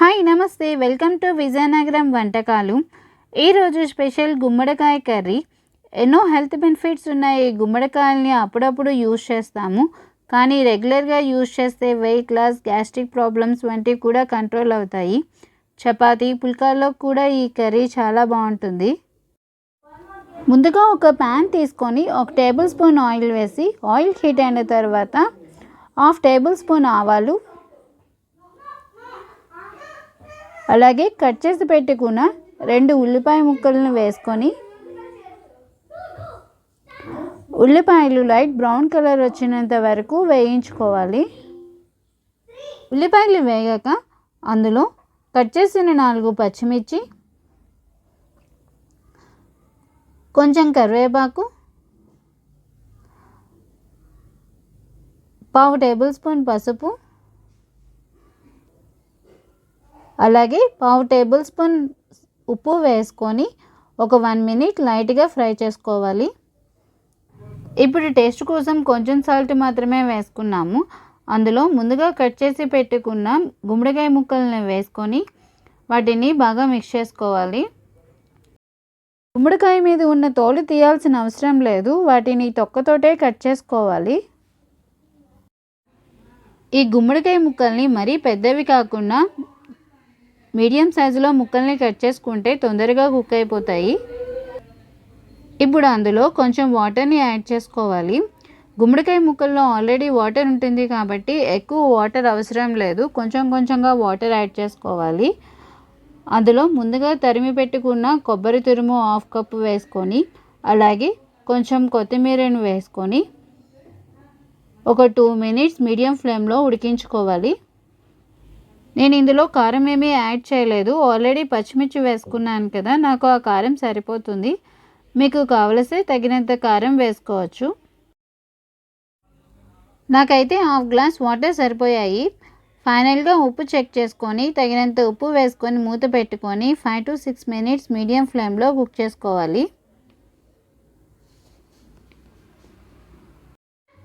Hi నమస్తే. Welcome to Vizianagaram వంటకాలు. ఈరోజు స్పెషల్ గుమ్మడికాయ కర్రీ. ఎన్నో హెల్త్ బెనిఫిట్స్ ఉన్నాయి. గుమ్మడికాయల్ని అప్పుడప్పుడు యూజ్ చేస్తాము. కానీ రెగ్యులర్గా యూజ్ చేస్తే వెయిట్ లాస్ గ్యాస్ట్రిక్ ప్రాబ్లమ్స్ వంటివి కూడా కంట్రోల్ అవుతాయి. చపాతీ పుల్కాల్లో కూడా ఈ కర్రీ చాలా బాగుంటుంది. ముందుగా ఒక ప్యాన్ తీసుకొని ఒక టేబుల్ స్పూన్ ఆయిల్ వేసి ఆయిల్ హీట్ అయిన తర్వాత హాఫ్ టేబుల్ స్పూన్ ఆవాలు అలాగే కట్ చేసి పెట్టుకున్న రెండు ఉల్లిపాయ ముక్కలను వేసుకొని ఉల్లిపాయలు లైట్ బ్రౌన్ కలర్ వచ్చినంత వరకు వేయించుకోవాలి. ఉల్లిపాయలు వేగాక అందులో కట్ చేసిన నాలుగు పచ్చిమిర్చి కొంచెం కరివేపాకు పావు టేబుల్ స్పూన్ పసుపు అలాగే పావు టేబుల్ స్పూన్ ఉప్పు వేసుకొని ఒక వన్ మినిట్ లైట్గా ఫ్రై చేసుకోవాలి. ఇప్పుడు టేస్ట్ కోసం కొంచెం సాల్ట్ మాత్రమే వేసుకున్నాము. అందులో ముందుగా కట్ చేసి పెట్టుకున్న గుమ్మడికాయ ముక్కల్ని వేసుకొని వాటిని బాగా మిక్స్ చేసుకోవాలి. గుమ్మడికాయ మీద ఉన్న తోలు తీయాల్సిన అవసరం లేదు. వాటిని తొక్కతోటే కట్ చేసుకోవాలి. ఈ గుమ్మడికాయ ముక్కల్ని మరీ పెద్దవి కాకుండా మీడియం సైజులో ముక్కల్ని కట్ చేసుకుంటే తొందరగా కుక్ అయిపోతాయి. ఇప్పుడు అందులో కొంచెం వాటర్ని యాడ్ చేసుకోవాలి. గుమ్మడికాయ ముక్కల్లో ఆల్రెడీ వాటర్ ఉంటుంది కాబట్టి ఎక్కువ వాటర్ అవసరం లేదు. కొంచెం కొంచెంగా వాటర్ యాడ్ చేసుకోవాలి. అందులో ముందుగా తరిమి పెట్టుకున్న కొబ్బరి తురుము హాఫ్ కప్పు వేసుకొని అలాగే కొంచెం కొత్తిమీరను వేసుకొని ఒక టూ మినిట్స్ మీడియం ఫ్లేమ్లో ఉడికించుకోవాలి. నేను ఇందులో కారం ఏమీ యాడ్ చేయలేదు. ఆల్రెడీ పచ్చిమిర్చి వేసుకున్నాను కదా నాకు ఆ కారం సరిపోతుంది. మీకు కావలసే తగినంత కారం వేసుకోవచ్చు. నాకైతే హాఫ్ గ్లాస్ వాటర్ సరిపోయాయి. ఫైనల్గా ఉప్పు చెక్ చేసుకొని తగినంత ఉప్పు వేసుకొని మూత పెట్టుకొని five to six minutes medium ఫ్లేమ్లో కుక్ చేసుకోవాలి.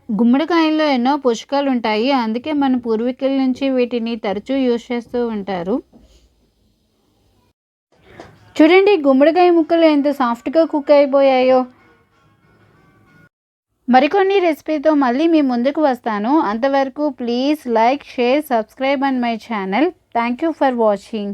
గుమ్మడికాయల్లో ఎన్నో పోషకాలు ఉంటాయి అందుకే మన పూర్వీకుల నుంచి వీటిని తరచూ యూజ్ చేస్తూ ఉంటారు. చూడండి గుమ్మడికాయ ముక్కలు ఎంత సాఫ్ట్గా కుక్ అయిపోయాయో. మరికొన్ని రెసిపీతో మళ్ళీ మీ ముందుకు వస్తాను. అంతవరకు please like share subscribe and my channel. Thank you for watching.